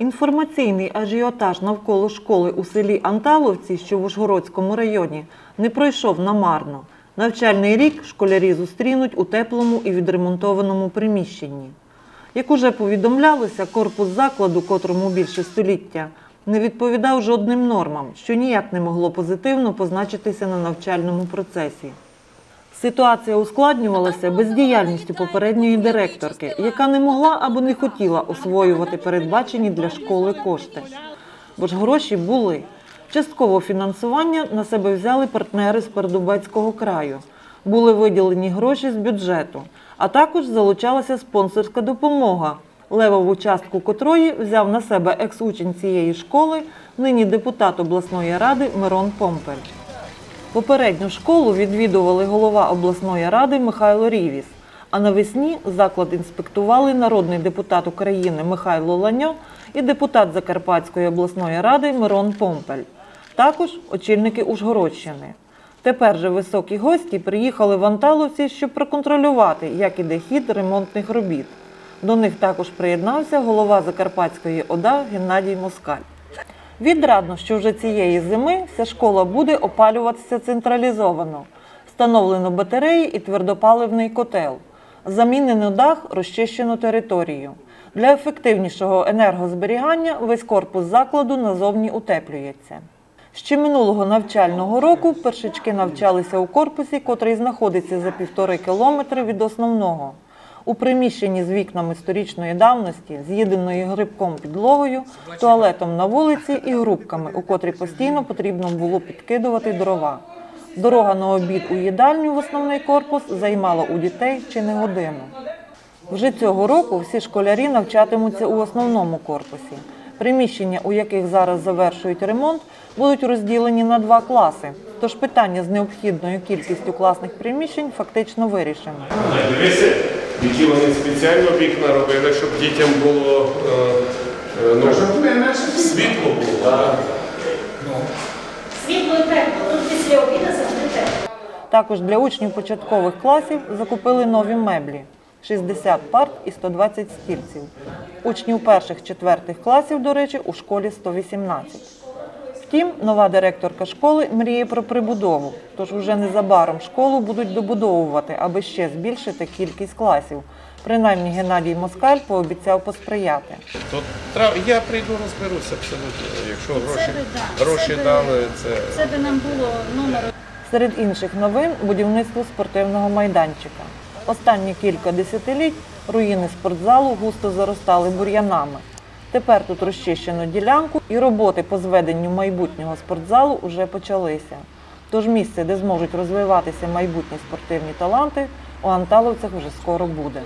Інформаційний ажіотаж навколо школи у селі Анталовці, що в Ужгородському районі, не пройшов намарно. Навчальний рік школярі зустрінуть у теплому і відремонтованому приміщенні. Як уже повідомлялося, корпус закладу, котрому більше століття, не відповідав жодним нормам, що ніяк не могло позитивно позначитися на навчальному процесі. Ситуація ускладнювалася бездіяльністю попередньої директорки, яка не могла або не хотіла освоювати передбачені для школи кошти. Бо ж гроші були. Частково фінансування на себе взяли партнери з Передубецького краю. Були виділені гроші з бюджету, а також залучалася спонсорська допомога, левову частку котрої взяв на себе екс-учень цієї школи, нині депутат обласної ради Мирон Помпель. Попередню школу відвідували голова обласної ради Михайло Рівіс. А навесні заклад інспектували народний депутат України Михайло Ланьо і депутат Закарпатської обласної ради Мирон Помпель. Також очільники Ужгородщини. Тепер же високі гості приїхали в Анталовці, щоб проконтролювати, як іде хід ремонтних робіт. До них також приєднався голова Закарпатської ОДА Геннадій Москаль. Відрадно, що вже цієї зими вся школа буде опалюватися централізовано. Встановлено батареї і твердопаливний котел. Замінено дах, розчищено територію. Для ефективнішого енергозберігання весь корпус закладу назовні утеплюється. Ще минулого навчального року першачки навчалися у корпусі, котрий знаходиться за півтори кілометри від основного. У приміщенні з вікнами сторічної давності, з'їденою грибком підлогою, туалетом на вулиці і грубками, у котрі постійно потрібно було підкидувати дрова. Дорога на обід у їдальню в основний корпус займала у дітей чи не годину. Вже цього року всі школярі навчатимуться у основному корпусі. Приміщення, у яких зараз завершують ремонт, будуть розділені на два класи. Тож питання з необхідною кількістю класних приміщень фактично вирішено. Які вони спеціально вікна робили, щоб дітям було е, е, ну, світло було. Світло і тепло. Тут після обіду завжди тепло. Також для учнів початкових класів закупили нові меблі 60 парт і 120 стільців. Учнів перших-четвертих класів, до речі, у школі 118. Втім, нова директорка школи мріє про прибудову, тож уже незабаром школу будуть добудовувати, аби ще збільшити кількість класів. Принаймні Геннадій Москаль пообіцяв посприяти. Трав- я прийду розберуся абсолютно. Якщо гроші, гроші це би- дали, це Це би нам було номер Серед інших новин будівництво спортивного майданчика. Останні кілька десятиліть руїни спортзалу густо заростали бур'янами. Тепер тут розчищено ділянку, і роботи по зведенню майбутнього спортзалу вже почалися. Тож місце, де зможуть розвиватися майбутні спортивні таланти, у Анталовцях вже скоро буде.